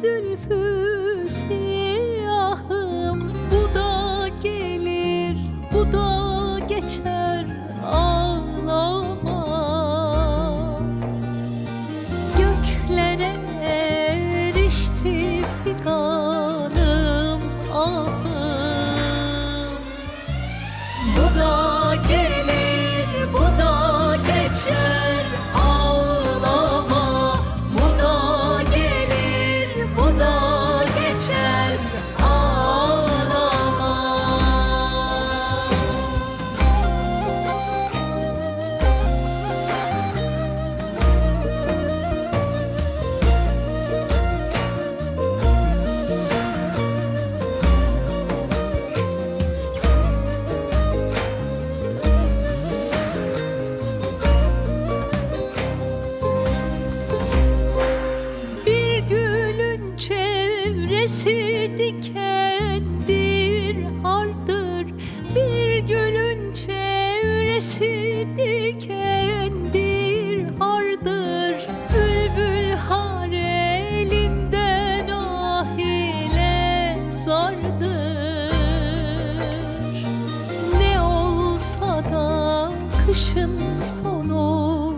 祝福。dikendir, hardır. Bir gülün çevresi dikendir, hardır. Bülbül har elinden ah zardır. Ne olsa da kışın sonu